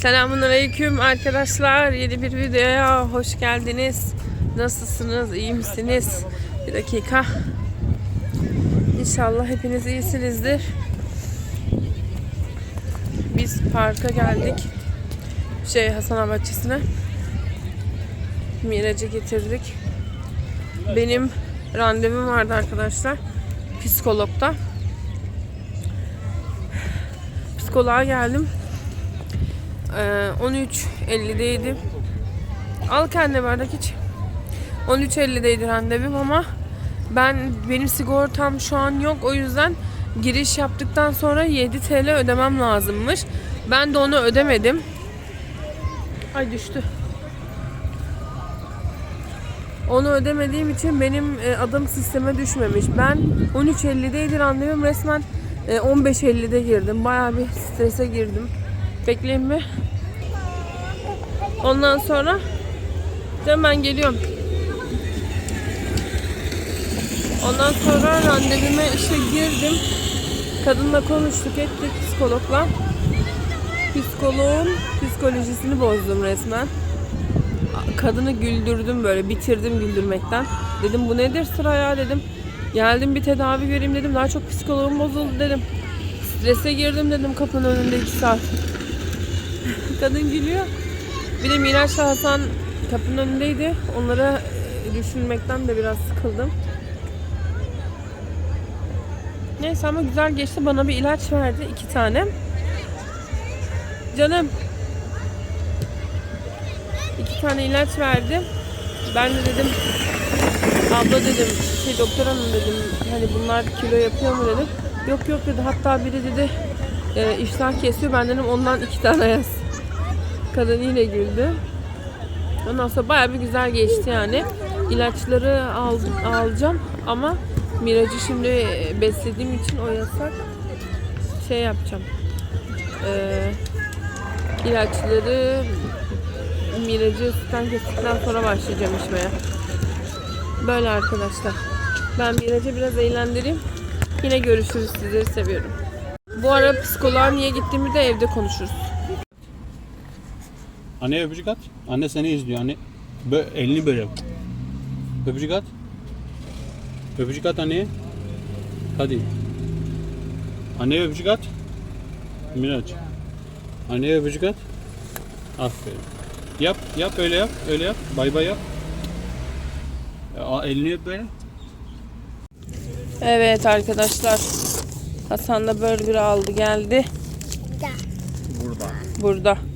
Selamun Aleyküm arkadaşlar. Yeni bir videoya hoş geldiniz. Nasılsınız? İyi misiniz? Bir dakika. İnşallah hepiniz iyisinizdir. Biz parka geldik. Şey Hasan Bahçesi'ne. Miraç'ı getirdik. Benim randevum vardı arkadaşlar. Psikologda. Psikoloğa geldim. Ee, 13.50'deydi. Al kendi bardak iç. 13.50'deydi randevum ama ben benim sigortam şu an yok. O yüzden giriş yaptıktan sonra 7 TL ödemem lazımmış. Ben de onu ödemedim. Ay düştü. Onu ödemediğim için benim e, adım sisteme düşmemiş. Ben 13.50'deydi randevum resmen e, 15.50'de girdim. Bayağı bir strese girdim. Bekleyin mi? Ondan sonra canım ben geliyorum. Ondan sonra randevuma işte girdim. Kadınla konuştuk ettik psikologla. Psikoloğun psikolojisini bozdum resmen. Kadını güldürdüm böyle bitirdim güldürmekten. Dedim bu nedir sıra ya dedim. Geldim bir tedavi göreyim dedim. Daha çok psikoloğum bozuldu dedim. Strese girdim dedim kapının önünde iki saat. Kadın gülüyor. Bir de Miraç'la Hasan kapının önündeydi. Onlara e, düşünmekten de biraz sıkıldım. Neyse ama güzel geçti. Bana bir ilaç verdi. iki tane. Canım. iki tane ilaç verdi. Ben de dedim abla dedim şey doktor hanım dedim hani bunlar kilo yapıyor mu dedim. Yok yok dedi hatta biri dedi e, iştah kesiyor ben dedim ondan iki tane yaz. Kadın yine güldü. Ondan sonra bayağı bir güzel geçti yani. İlaçları al, alacağım ama Miraç'ı şimdi beslediğim için o yasak. Şey yapacağım. Ee, ilaçları Miraç'ı sütten kestikten sonra başlayacağım içmeye. Böyle arkadaşlar. Ben Miraç'ı biraz eğlendireyim. Yine görüşürüz. Sizleri seviyorum. Bu ara psikoloğa niye gittiğimi de evde konuşuruz. Anne öpücük at. Anne seni izliyor. Anne bö elini böyle. yap. Öpücük at. Öpücük at anneye. Hadi. Anneye öpücük at. Miraç. Anneye öpücük at. Aferin. Yap, yap öyle yap, öyle yap. Bay bay yap. Ya, elini öp böyle. Evet arkadaşlar. Hasan da burger aldı geldi. Burada. Burada. Batır.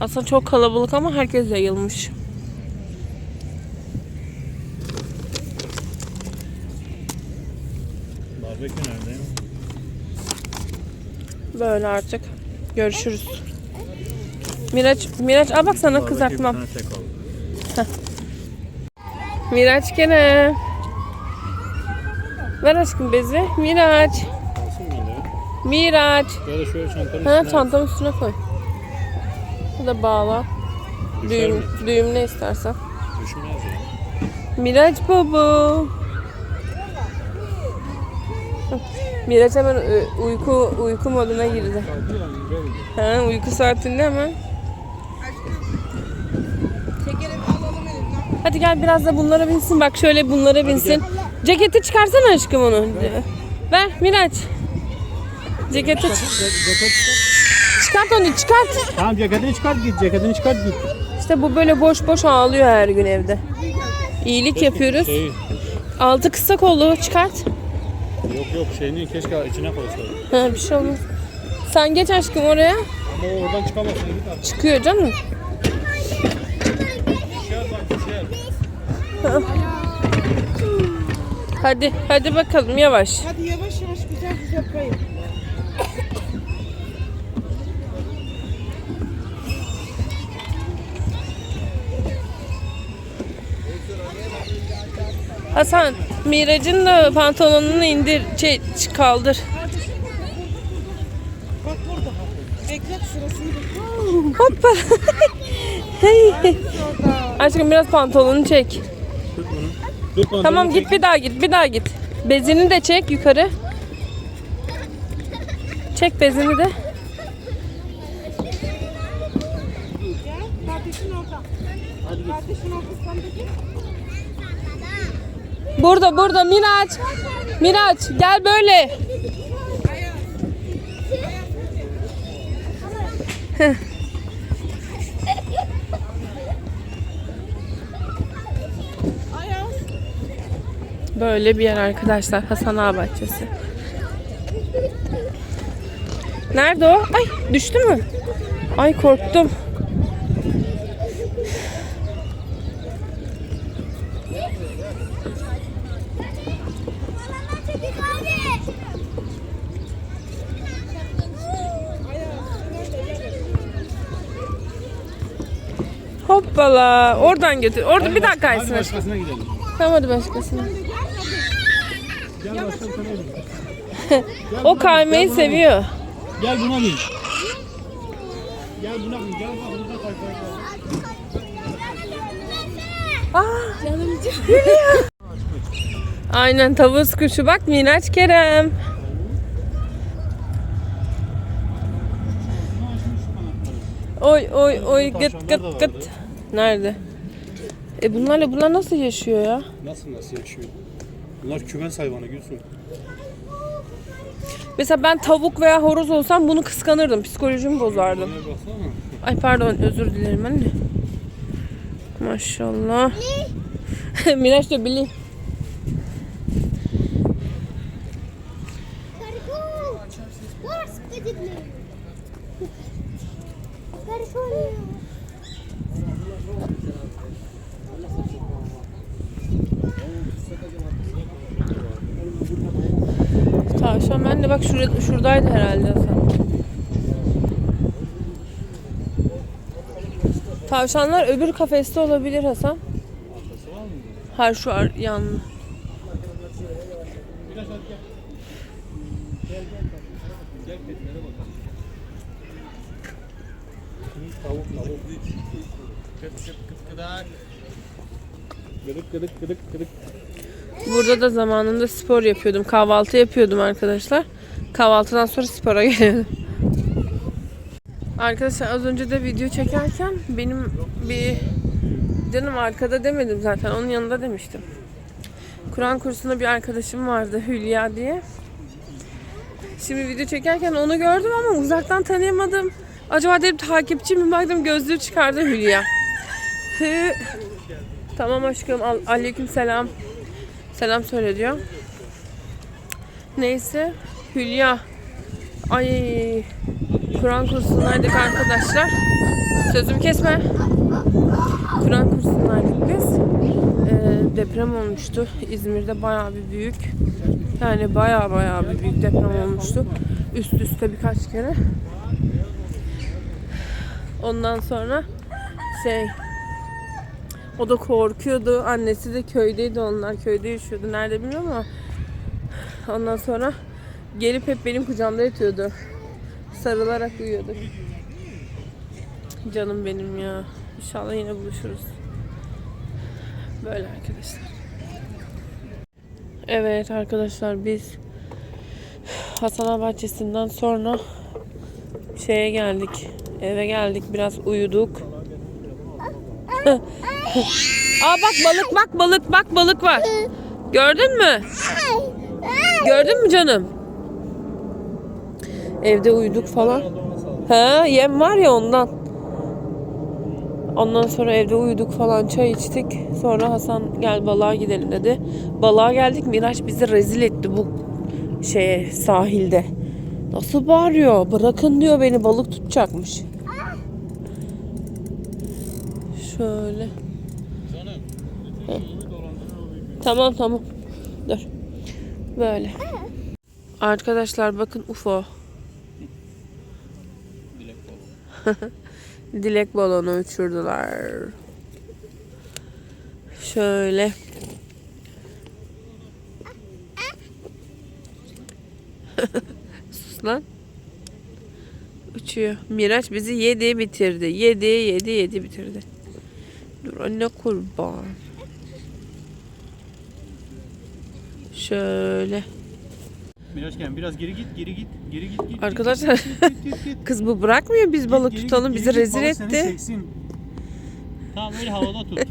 Aslında çok kalabalık ama herkes yayılmış. Barbekü nerede? Böyle artık. Görüşürüz. Miraç, Miraç al bak sana oldu. Miraç gene. Ver aşkım bezi. Miraç. Miraç. Ya da şöyle çantanın Ha çantanın üstüne koy. Da bağla. Düşer Düğüm, mi? düğüm ne istersen. Düşmez ya. Miraç baba. Miraç hemen e, uyku uyku moduna girdi. Ha, uyku saatinde hemen. Hadi gel biraz da bunlara binsin. Bak şöyle bunlara binsin. Ceketi çıkarsana aşkım onu. Ver Miraç. Ceketi çık- çıkart onu çıkart. Tamam ceketini çıkart git, ceketini çıkart git. İşte bu böyle boş boş ağlıyor her gün evde. İyilik yapıyoruz. Şey, Altı kısa kollu çıkart. yok yok şeyini keşke içine koysaydın. Ha, bir şey olmaz. Sen geç aşkım oraya. Ama o oradan çıkamazsın git artık. Çıkıyor canım. Düşer bak düşer. Hadi hadi bakalım yavaş. Hadi yavaş Hasan Mirac'ın da pantolonunu indir, şey, kaldır. Bak burada. Beklet sırasını bekle. Hoppa. hey. Aşkım biraz pantolonunu çek. Dur, tamam git çek. bir daha git bir daha git. Bezini de çek yukarı. Çek bezini de. Kardeşin orada. Kardeşin orada sen. Burada burada Miraç. Miraç gel böyle. Böyle bir yer arkadaşlar Hasan Ağa Bahçesi. Nerede o? Ay düştü mü? Ay korktum. Hoppala. Oradan götür. Orada bir dakika Hadi kaysın. başkasına gidelim. Tamam hadi başkasına. Gel başka bir tane gidelim. O kaymayı seviyor. Gel buna bin. Gel buna bin. Gel bak burada kay kay kay. Aynen tavus kuşu bak Miraç Kerem. Oy oy oy gıt gıt gıt. Nerede? E bunlarla bunlar nasıl yaşıyor ya? Nasıl nasıl yaşıyor? Bunlar kümes hayvanı Gülsün. Mesela ben tavuk veya horoz olsam bunu kıskanırdım. Psikolojimi bozardım. Ay pardon özür dilerim anne. Maşallah. Miraç da bileyim. Tavşan ben de bak şurada, şuradaydı herhalde Hasan. Tavşanlar öbür kafeste olabilir Hasan. Hayır şu yan. Biraz hadi gel. Gel gel gel. Gel kedilere bakalım. Tavuk tavuk. Kıt kıt kıt kıdak. Gıdık gıdık. Burada da zamanında spor yapıyordum. Kahvaltı yapıyordum arkadaşlar. Kahvaltıdan sonra spora geliyordum. Arkadaşlar az önce de video çekerken benim bir canım arkada demedim zaten onun yanında demiştim. Kur'an kursunda bir arkadaşım vardı Hülya diye. Şimdi video çekerken onu gördüm ama uzaktan tanıyamadım. Acaba dedim takipçi mi baktım gözlüğü çıkardı Hülya. Tamam aşkım al aleyküm selam. Selam söyle diyor. Neyse Hülya. Ay Kur'an kursundaydık arkadaşlar. Sözümü kesme. Kur'an kursundaydık biz. Ee, deprem olmuştu. İzmir'de bayağı bir büyük. Yani bayağı bayağı bir büyük deprem olmuştu. Üst üste birkaç kere. Ondan sonra şey o da korkuyordu. Annesi de köydeydi onlar. Köyde yaşıyordu. Nerede bilmiyorum ama ondan sonra gelip hep benim kucağımda yatıyordu. Sarılarak uyuyorduk. Canım benim ya. İnşallah yine buluşuruz. Böyle arkadaşlar. Evet arkadaşlar biz Hasan Bahçesi'nden sonra şeye geldik. Eve geldik biraz uyuduk. Aa bak balık bak balık bak balık var. Gördün mü? Gördün mü canım? Evde uyuduk falan. Ha yem var ya ondan. Ondan sonra evde uyuduk falan çay içtik. Sonra Hasan gel balığa gidelim dedi. Balığa geldik Miraç bizi rezil etti bu şeye sahilde. Nasıl bağırıyor? Bırakın diyor beni balık tutacakmış. Şöyle. Tamam tamam. Dur. Böyle. Arkadaşlar bakın UFO. Dilek balonu uçurdular. Şöyle. Sus lan. Uçuyor. Miraç bizi yedi bitirdi. Yedi yedi yedi bitirdi. Dur anne kurban. Şöyle. Miraç gel biraz geri git geri git geri git git. Arkadaşlar git, git, git, git. kız bu bırakmıyor biz balık Geri tutalım geri bizi git, rezil etti. Tamam öyle havada tut.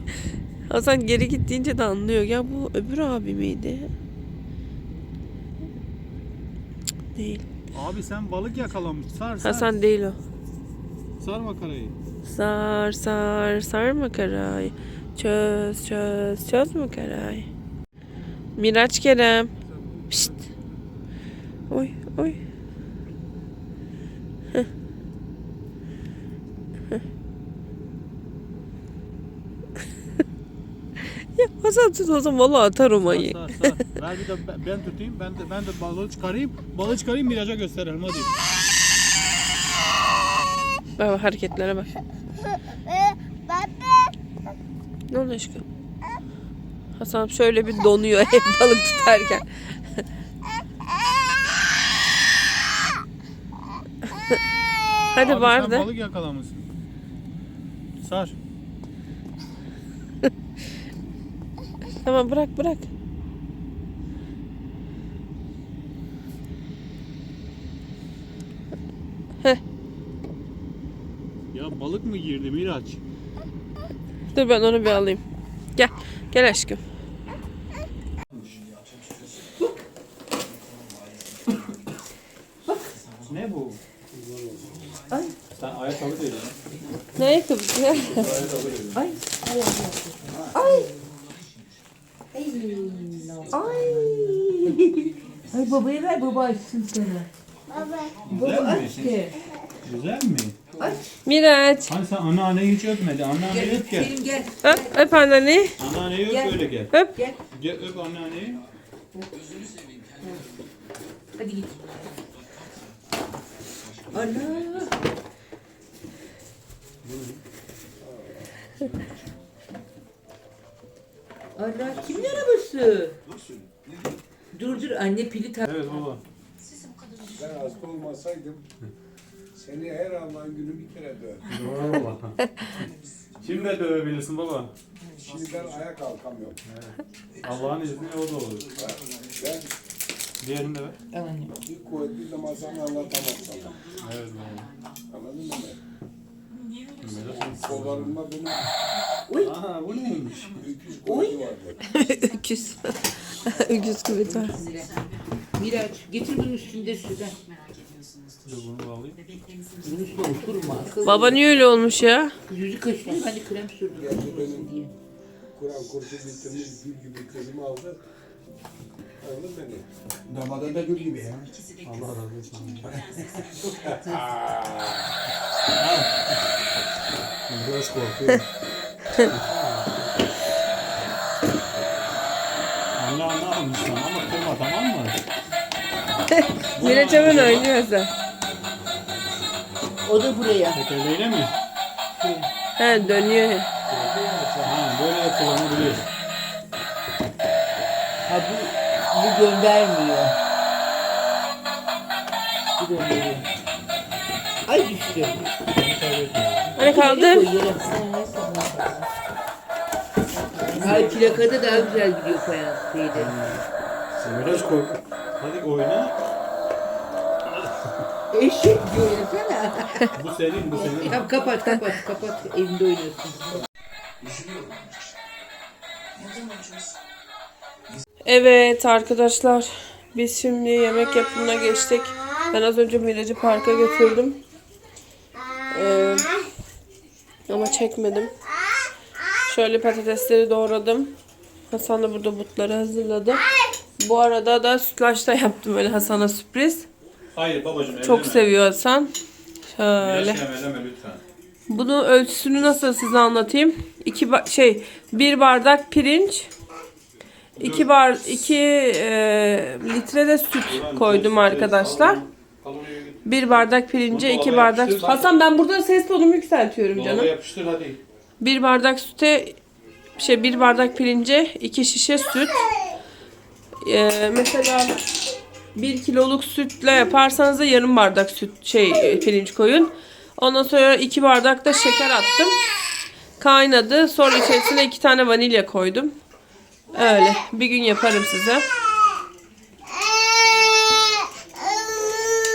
Hasan geri git deyince de anlıyor. Ya bu öbür abi miydi? Cık, Değil. Abi sen balık yakalamış. Sar sar. Hasan değil o. Sar makarayı. Sar sar sar makarayı. Çöz çöz çöz makarayı. Miraç Kerem. Pişt. Oy oy. Heh. Heh. ya Hasan tut o zaman valla atar o manyak. Sar sar. Ver bir de ben- ben tutayım. Ben de ben de balığı çıkarayım. Balığı çıkarayım Miraç'a gösterelim hadi. Bak hareketlere bak. Ne oldu aşkım? Hasan şöyle bir donuyor hep balık tutarken. Hadi Abi vardı. sen balık yakalamışsın. Sar. Tamam bırak bırak. Ya balık mı girdi Miraç? Dur ben onu bir alayım. Gel. Gel aşkım. Ne bu? Sen ayakkabı değil. Ne ayakkabısı ya? Ay babaya ver baba açsın sana. Güzel mi? Aç ki. Güzel mi? Miraç. Hani sen anneanneyi hiç öpmedi. Anneanneyi öp gel. Selim gel. Öp, öp anneni. Anneanneyi öp Gel. böyle gel. Öp. Gel. Gel öp anneanneyi. Hadi git. Ana. Ana kimin arabası? Dur dur anne pili tak. Evet baba. Ben hasta olmasaydım seni her Allah'ın günü bir kere döver. Doğru baba. Şimdi de dövebilirsin baba. Şimdi ben ayağa kalkamıyorum. Allah'ın izniyle o da olur. Ben Diğerini de ver. ilk kuvvetli zaman sana anlatamam sana. Evet baba. Anladın mı? Kollarımda benim Aha bu neymiş? öküz kuvveti vardı. Öküz. Öküz kuvveti var. Miraç getir bunun üstünde. Dur bunu alayım. Akıllı. Baba niye öyle olmuş ya? Yüzü kaşınıyor ben de krem sürdüm. Diye. Kur'an kursu bitirmiş gül gibi kızımı aldı. Beni. Damadın da gül gibi ya. Allah razı olsun. Biraz korkuyorum. Anne anne almışsın ama kırma tamam mı? Miraç hemen oynuyor sen. O da buraya. Tekerleğiyle mi? He dönüyor. Ha, böyle de bu göndermiyor. Bu gönderiyor. Ay düştü. Hani kaldı? Koyuyorum. Ay plakada daha güzel gidiyor fayans şeyde. Biraz kork. Hadi oyna. Eşek diyor yapsana. Bu senin, bu senin. Tamam kapat kapat kapat evinde oynuyorsun. Evet arkadaşlar. Biz şimdi yemek yapımına geçtik. Ben az önce Miraç'ı parka götürdüm. Ee, ama çekmedim. Şöyle patatesleri doğradım. Hasan da burada butları hazırladı. Bu arada da sütlaç da yaptım öyle Hasan'a sürpriz. Hayır babacığım Çok seviyor Hasan. Şöyle. Lütfen. Bunu ölçüsünü nasıl size anlatayım? İki şey bir bardak pirinç, iki bar iki e, litre de süt koydum arkadaşlar. Bir bardak pirince iki bardak süt. Hasan ben burada ses tonumu yükseltiyorum canım. yapıştır hadi. Bir bardak süte şey bir bardak pirince iki şişe süt. E, mesela bir kiloluk sütle yaparsanız da yarım bardak süt şey e, pirinç koyun. Ondan sonra iki bardak da şeker attım. Kaynadı. Sonra içerisine iki tane vanilya koydum. Öyle. Bir gün yaparım size.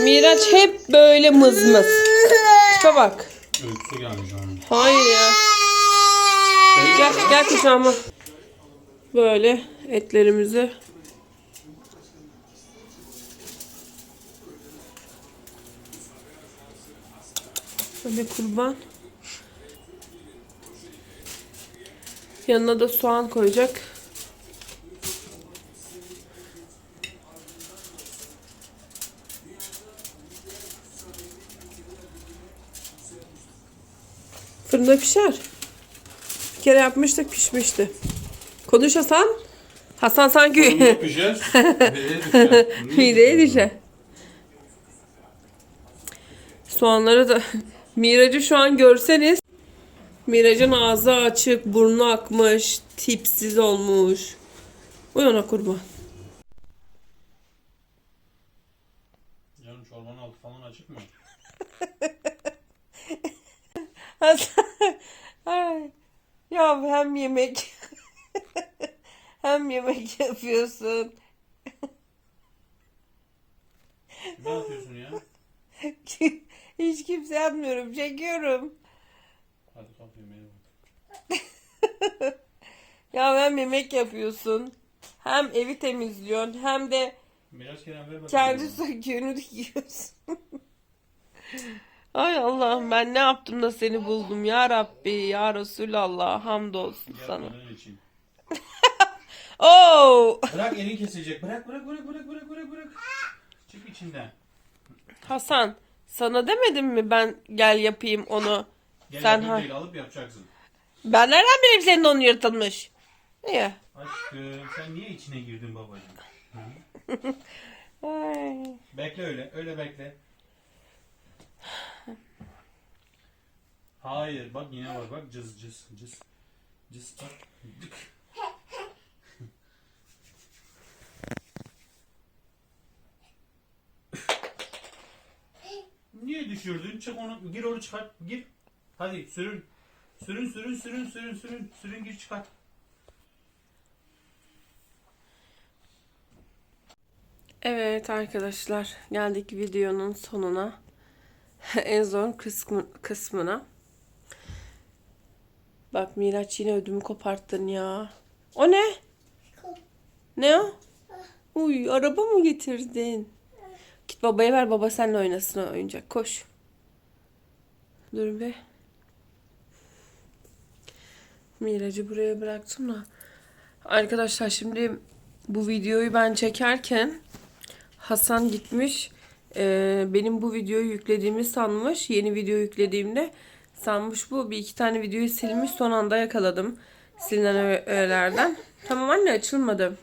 Miraç hep böyle mızmız. Tipe bak. Öyküsü gelmiş. Hayır ya. Gel, gel kucağıma. Böyle etlerimizi Böyle kurban. Yanına da soğan koyacak. Fırında pişer. Bir kere yapmıştık pişmişti. Konuş Hasan. Hasan sanki Pişer. Mideye düşer. mideye düşer. Soğanları da Miracı şu an görseniz Miracın ağzı açık, burnu akmış, tipsiz olmuş. Uyana kurban. Canım çorbanın altı falan açık mı? Ay. Ya hem yemek hem yemek yapıyorsun. Ne yapıyorsun ya? Hiç kimse yapmıyorum. Çekiyorum. Hadi kalk yemeğe bak. Ya hem yemek yapıyorsun. Hem evi temizliyorsun. Hem de Biraz Kerem ver bakalım. kendi söküğünü dikiyorsun. Ay Allah'ım ben ne yaptım da seni buldum ya Rabbi ya Resulallah hamdolsun sana. Oo! Bırak elin kesilecek. Bırak bırak bırak bırak bırak bırak bırak. Çık içinden. Hasan sana demedim mi ben gel yapayım onu. Gel Sen ha- değil alıp yapacaksın. Ben nereden bileyim senin onu yırtılmış? Niye? Aşkım sen niye içine girdin babacığım? Bekle öyle. Öyle bekle. Hayır bak yine var bak cız cız cız. Cız bak. Dık. Niye düşürdün? Çık onu gir onu çıkart. Gir. Hadi sürün. Sürün sürün sürün sürün sürün. Sürün gir çıkart. Evet arkadaşlar geldik videonun sonuna. en zor kısmı, kısmına. Bak Miraç yine ödümü koparttın ya. O ne? Ne o? Uy araba mı getirdin? Git babaya ver baba seninle oynasın o oyuncak. Koş. Dur be. Miracı buraya bıraktım da. Arkadaşlar şimdi bu videoyu ben çekerken Hasan gitmiş. e, benim bu videoyu yüklediğimi sanmış. Yeni video yüklediğimde sanmış bu. Bir iki tane videoyu silmiş. Son anda yakaladım. Silinen öğelerden. Tamam anne açılmadı.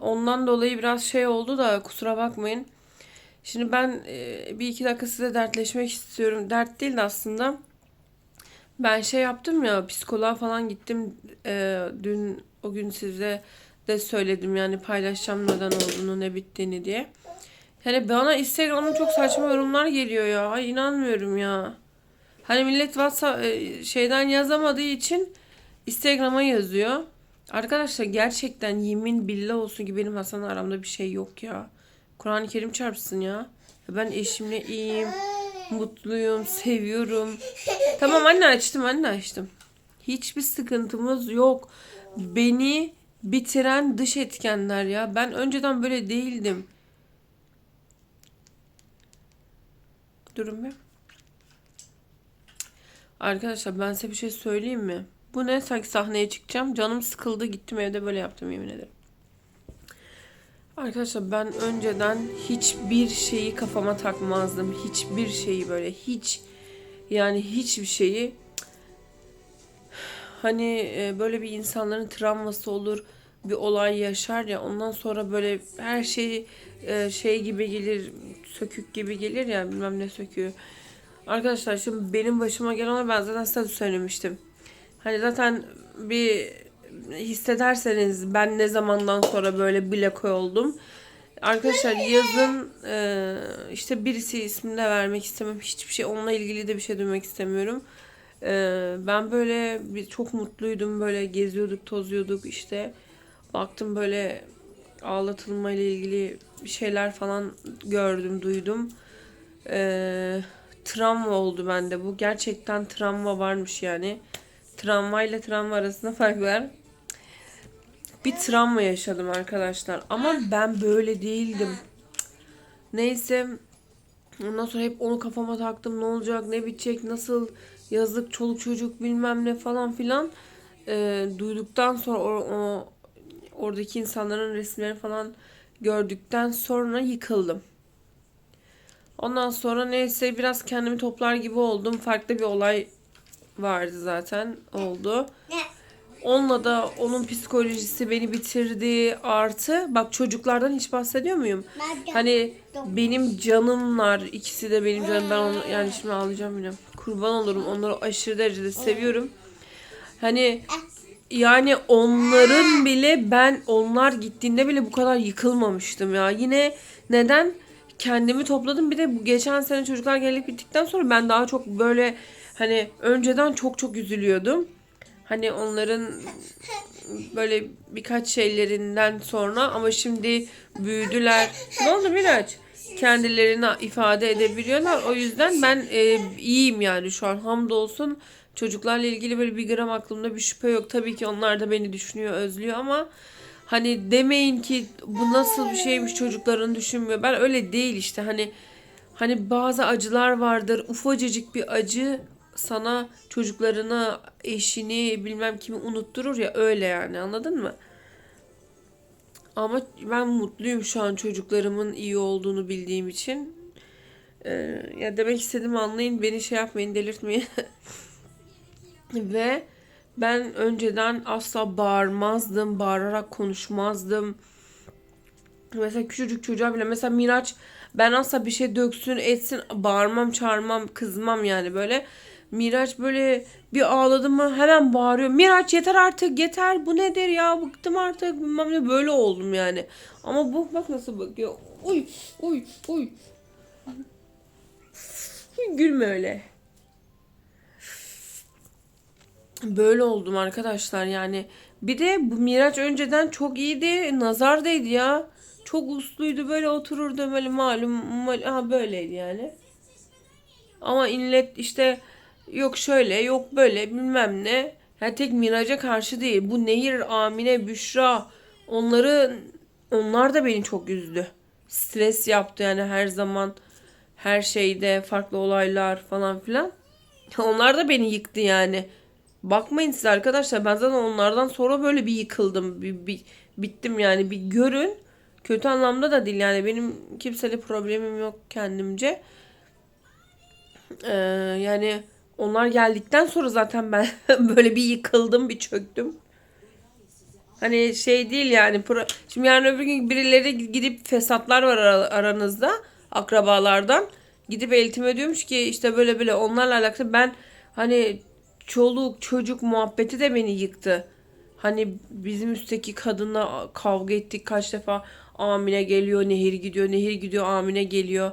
Ondan dolayı biraz şey oldu da kusura bakmayın. Şimdi ben e, bir iki dakika size dertleşmek istiyorum. Dert değil de aslında. Ben şey yaptım ya psikoloğa falan gittim. E, dün o gün size de söyledim yani paylaşacağım neden olduğunu ne bittiğini diye. Yani bana Instagram'da çok saçma yorumlar geliyor ya. Ay inanmıyorum ya. Hani millet WhatsApp e, şeyden yazamadığı için Instagram'a yazıyor. Arkadaşlar gerçekten yemin billah olsun ki benim Hasan'la aramda bir şey yok ya. Kur'an-ı Kerim çarpsın ya. Ben eşimle iyiyim. Mutluyum. Seviyorum. Tamam anne açtım anne açtım. Hiçbir sıkıntımız yok. Beni bitiren dış etkenler ya. Ben önceden böyle değildim. Bir. Arkadaşlar ben size bir şey söyleyeyim mi? Bu ne? Sanki sahneye çıkacağım. Canım sıkıldı. Gittim evde böyle yaptım yemin ederim. Arkadaşlar ben önceden hiçbir şeyi kafama takmazdım. Hiçbir şeyi böyle hiç yani hiçbir şeyi hani e, böyle bir insanların travması olur bir olay yaşar ya ondan sonra böyle her şey e, şey gibi gelir sökük gibi gelir ya bilmem ne söküğü. Arkadaşlar şimdi benim başıma gelen olay ben zaten size söylemiştim. Hani zaten bir hissederseniz ben ne zamandan sonra böyle blok oldum. Arkadaşlar yazın e, işte birisi ismini de vermek istemem. Hiçbir şey onunla ilgili de bir şey duymak istemiyorum. E, ben böyle bir, çok mutluydum. Böyle geziyorduk, tozuyorduk işte. Baktım böyle ağlatılma ile ilgili şeyler falan gördüm, duydum. E, travma oldu bende bu. Gerçekten travma varmış yani. tramvayla tramvay arasında fark var. Bir travma yaşadım arkadaşlar. Ama ben böyle değildim. Neyse. Ondan sonra hep onu kafama taktım. Ne olacak, ne bitecek, nasıl yazık çoluk çocuk bilmem ne falan filan. Ee, duyduktan sonra o, o oradaki insanların resimlerini falan gördükten sonra yıkıldım. Ondan sonra neyse biraz kendimi toplar gibi oldum. Farklı bir olay vardı zaten oldu. Onunla da onun psikolojisi beni bitirdi. Artı bak çocuklardan hiç bahsediyor muyum? Hani benim canımlar ikisi de benim canım. Ben onu yani şimdi ağlayacağım yine. Kurban olurum. Onları aşırı derecede seviyorum. Hani yani onların bile ben onlar gittiğinde bile bu kadar yıkılmamıştım ya. Yine neden kendimi topladım. Bir de bu geçen sene çocuklar gelip bittikten sonra ben daha çok böyle hani önceden çok çok üzülüyordum. Hani onların böyle birkaç şeylerinden sonra ama şimdi büyüdüler. Ne oldu Miraç? Kendilerini ifade edebiliyorlar. O yüzden ben e, iyiyim yani şu an hamdolsun. Çocuklarla ilgili böyle bir gram aklımda bir şüphe yok. Tabii ki onlar da beni düşünüyor, özlüyor ama hani demeyin ki bu nasıl bir şeymiş çocukların düşünmüyor. Ben öyle değil işte hani hani bazı acılar vardır. Ufacıcık bir acı sana çocuklarını, eşini, bilmem kimi unutturur ya öyle yani anladın mı? Ama ben mutluyum şu an çocuklarımın iyi olduğunu bildiğim için. Ee, ya demek istediğimi anlayın, beni şey yapmayın, delirtmeyin. Ve ben önceden asla bağırmazdım, bağırarak konuşmazdım. Mesela küçücük çocuğa bile mesela Miraç ben asla bir şey döksün etsin bağırmam çağırmam kızmam yani böyle. Miraç böyle bir ağladı mı hemen bağırıyor. Miraç yeter artık yeter bu nedir ya bıktım artık bilmem ne böyle oldum yani. Ama bu bak nasıl bakıyor. Uy uy uy. Gülme öyle. Böyle oldum arkadaşlar yani. Bir de bu Miraç önceden çok iyiydi. Nazar değdi ya. Çok usluydu böyle otururdu böyle malum mal ha böyleydi yani. Ama inlet işte yok şöyle yok böyle bilmem ne. Ya tek Miraç'a karşı değil. Bu Nehir, Amine, Büşra onları onlar da beni çok üzdü. Stres yaptı yani her zaman her şeyde farklı olaylar falan filan. Onlar da beni yıktı yani. Bakmayın siz arkadaşlar ben zaten onlardan sonra böyle bir yıkıldım. Bir, bir- bittim yani bir görün. Kötü anlamda da değil yani benim kimseyle problemim yok kendimce. Ee, yani onlar geldikten sonra zaten ben böyle bir yıkıldım bir çöktüm. Hani şey değil yani. pro- Şimdi yarın öbür gün birileri gidip fesatlar var ara- aranızda akrabalardan. Gidip eğitim ediyormuş ki işte böyle böyle onlarla alakalı ben hani çoluk çocuk muhabbeti de beni yıktı. Hani bizim üstteki kadınla kavga ettik kaç defa Amine geliyor, Nehir gidiyor, Nehir gidiyor, Amine geliyor.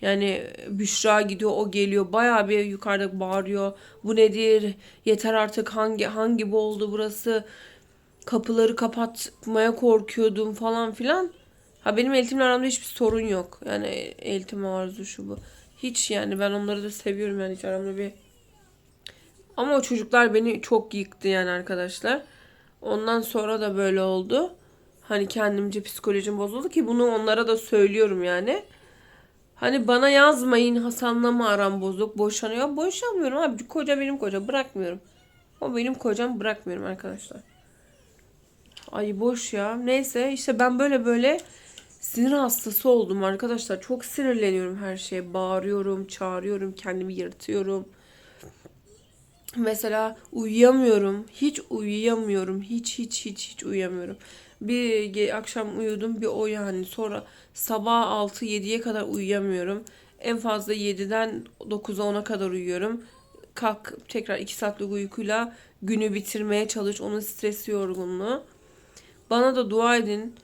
Yani Büşra gidiyor, o geliyor. Bayağı bir yukarıda bağırıyor. Bu nedir? Yeter artık hangi hangi bu oldu burası? Kapıları kapatmaya korkuyordum falan filan. Ha benim eltimle aramda hiçbir sorun yok. Yani eltim arzu şu bu. Hiç yani ben onları da seviyorum yani hiç aramda bir ama o çocuklar beni çok yıktı yani arkadaşlar. Ondan sonra da böyle oldu. Hani kendimce psikolojim bozuldu ki bunu onlara da söylüyorum yani. Hani bana yazmayın Hasan'la mı aram bozuk boşanıyor. Boşanmıyorum abi koca benim koca bırakmıyorum. O benim kocam bırakmıyorum arkadaşlar. Ay boş ya. Neyse işte ben böyle böyle sinir hastası oldum arkadaşlar. Çok sinirleniyorum her şeye. Bağırıyorum, çağırıyorum, kendimi yırtıyorum. Mesela uyuyamıyorum. Hiç uyuyamıyorum. Hiç hiç hiç hiç uyuyamıyorum. Bir akşam uyudum bir o yani. Sonra sabah 6-7'ye kadar uyuyamıyorum. En fazla 7'den 9'a 10'a kadar uyuyorum. Kalk tekrar 2 saatlik uykuyla günü bitirmeye çalış. Onun stresi yorgunluğu. Bana da dua edin.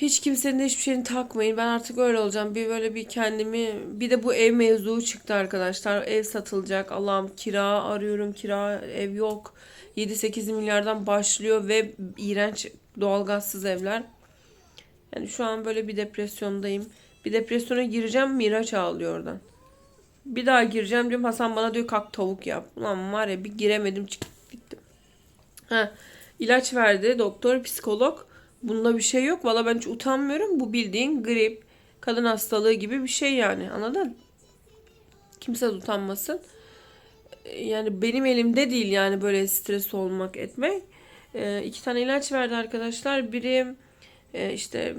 Hiç kimsenin de hiçbir şeyini takmayın. Ben artık öyle olacağım. Bir böyle bir kendimi... Bir de bu ev mevzuu çıktı arkadaşlar. Ev satılacak. Allah'ım kira arıyorum. Kira ev yok. 7-8 milyardan başlıyor ve iğrenç doğalgazsız evler. Yani şu an böyle bir depresyondayım. Bir depresyona gireceğim. Miraç ağlıyor oradan. Bir daha gireceğim diyorum. Hasan bana diyor kalk tavuk yap. Ulan var ya bir giremedim çıkıp gittim. Ha, ilaç verdi doktor, psikolog. Bunda bir şey yok. Valla ben hiç utanmıyorum. Bu bildiğin grip, kadın hastalığı gibi bir şey yani. Anladın? Kimse utanmasın. Yani benim elimde değil yani böyle stres olmak etmek. Ee, iki tane ilaç verdi arkadaşlar. Biri e, işte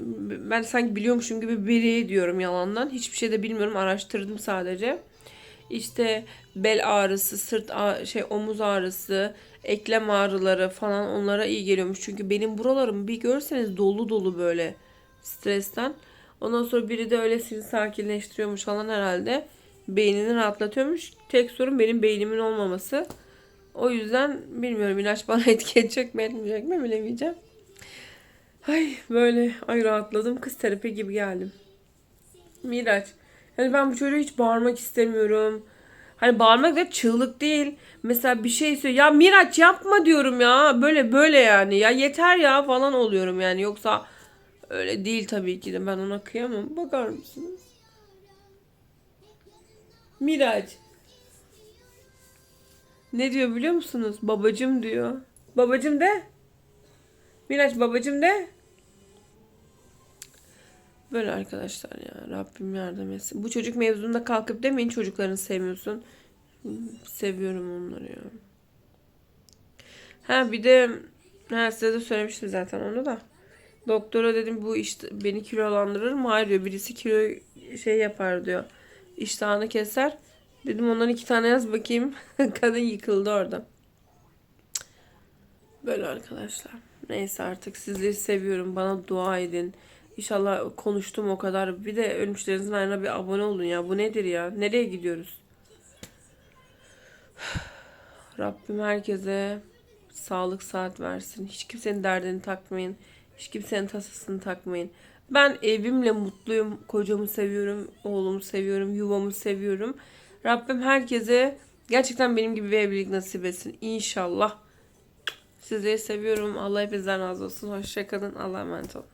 ben sanki biliyormuşum gibi biri diyorum yalandan. Hiçbir şey de bilmiyorum. Araştırdım sadece. İşte bel ağrısı, sırt ağ- şey omuz ağrısı, eklem ağrıları falan onlara iyi geliyormuş. Çünkü benim buralarım bir görseniz dolu dolu böyle stresten. Ondan sonra biri de öyle seni sakinleştiriyormuş falan herhalde. Beynini rahatlatıyormuş. Tek sorun benim beynimin olmaması. O yüzden bilmiyorum ilaç bana etki edecek mi etmeyecek mi bilemeyeceğim. Ay böyle ay rahatladım. Kız terapi gibi geldim. Miraç. Yani ben bu çocuğa hiç bağırmak istemiyorum. Hani bağırmak da çığlık değil. Mesela bir şey söylüyor. Ya Miraç yapma diyorum ya. Böyle böyle yani. Ya yeter ya falan oluyorum yani. Yoksa öyle değil tabii ki de. Ben ona kıyamam. Bakar mısınız? Miraç. Ne diyor biliyor musunuz? Babacım diyor. Babacım de. Miraç babacım de. Böyle arkadaşlar ya. Rabbim yardım etsin. Bu çocuk mevzunda kalkıp demeyin çocuklarını sevmiyorsun. Seviyorum onları ya. Ha bir de ha size de söylemiştim zaten onu da. Doktora dedim bu işte beni kilolandırır mı? Hayır diyor. Birisi kilo şey yapar diyor. İştahını keser. Dedim ondan iki tane yaz bakayım. Kadın yıkıldı orada. Böyle arkadaşlar. Neyse artık sizleri seviyorum. Bana dua edin. İnşallah konuştum o kadar. Bir de ölmüşlerinizin ayrına bir abone olun ya. Bu nedir ya? Nereye gidiyoruz? Rabbim herkese sağlık saat versin. Hiç kimsenin derdini takmayın. Hiç kimsenin tasasını takmayın. Ben evimle mutluyum. Kocamı seviyorum. Oğlumu seviyorum. Yuvamı seviyorum. Rabbim herkese gerçekten benim gibi bir evlilik nasip etsin. İnşallah. Sizleri seviyorum. Allah hepinizden razı olsun. Hoşçakalın. Allah'a emanet olun.